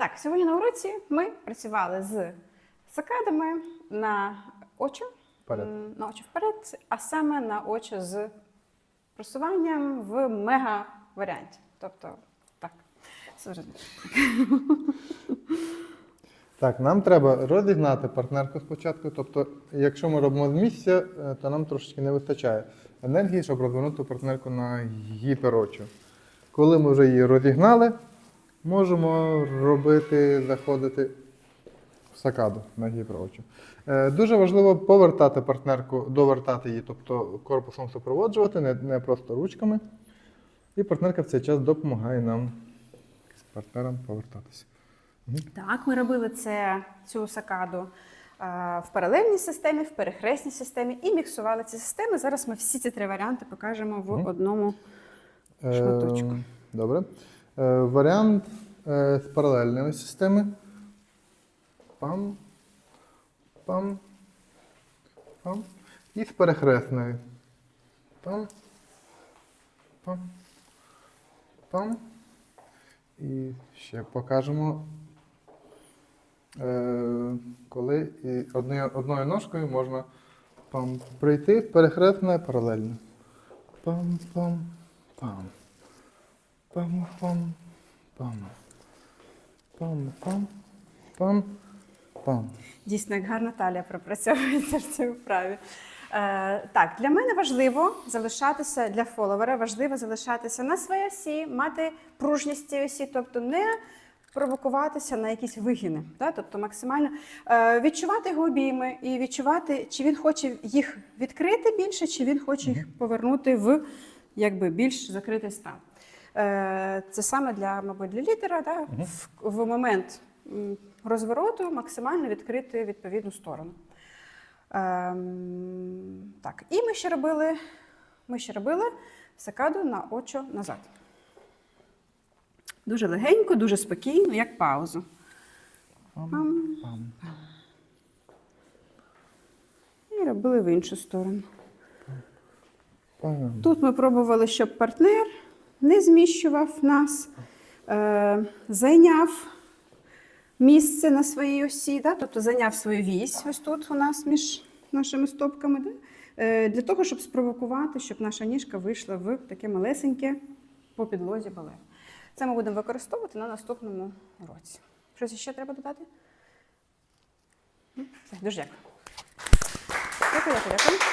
Так, сьогодні на уроці ми працювали з сакадами на очі, Вперед. на очі вперед, а саме на очі з просуванням в мега варіанті. Тобто, так. Так, нам треба розігнати партнерку спочатку. Тобто, якщо ми робимо з місця, е, то нам трошечки не вистачає енергії, щоб розвернути партнерку на гіперочу. Коли ми вже її розігнали, можемо робити, заходити в сакаду на гіперочу. Е, Дуже важливо повертати партнерку, довертати її, тобто корпусом супроводжувати, не, не просто ручками. І партнерка в цей час допомагає нам з партнером повертатися. Так, ми робили це, цю сакаду е, в паралельній системі, в перехресній системі і міксували ці системи. Зараз ми всі ці три варіанти покажемо в одному. Е, Шматочку. Добре. Е, Варіант е, з паралельної системи. Пам. Пам. Пам. І з перехресною. Пам. Пам. Пам. І ще покажемо. Е, коли і одною, одною ножкою можна пам, прийти перехресно і паралельно. Пам-пам. Пам. Пам-пам. Пам. Пам-пам. Пам. Пам. Дійсно, як гарна талія пропрацьовується в цій вправі. Е, так, для мене важливо залишатися для фоловера, важливо залишатися на своїй осі, мати пружність цієї осі, тобто не провокуватися на якісь вигини. Да? Тобто максимально е, відчувати його обійми і відчувати, чи він хоче їх відкрити більше, чи він хоче їх повернути в якби, більш закритий стан. Е, це саме для, мабуть, для лідера, да? в, в момент розвороту максимально відкрити відповідну сторону. Ем, так, і ми ще робили, ми ще робили сакаду на очо назад. Дуже легенько, дуже спокійно, як паузу. Пам. Пам. І робили в іншу сторону. Пам. Тут ми пробували, щоб партнер не зміщував нас, е, зайняв місце на своїй осі, да? тобто зайняв свою вісь ось тут у нас між нашими стопками, да? е, для того, щоб спровокувати, щоб наша ніжка вийшла в таке малесеньке по підлозі балет. Це ми будемо використовувати на наступному уроці. Щось ще треба додати? Дуже. Дякую, дякую, дякую.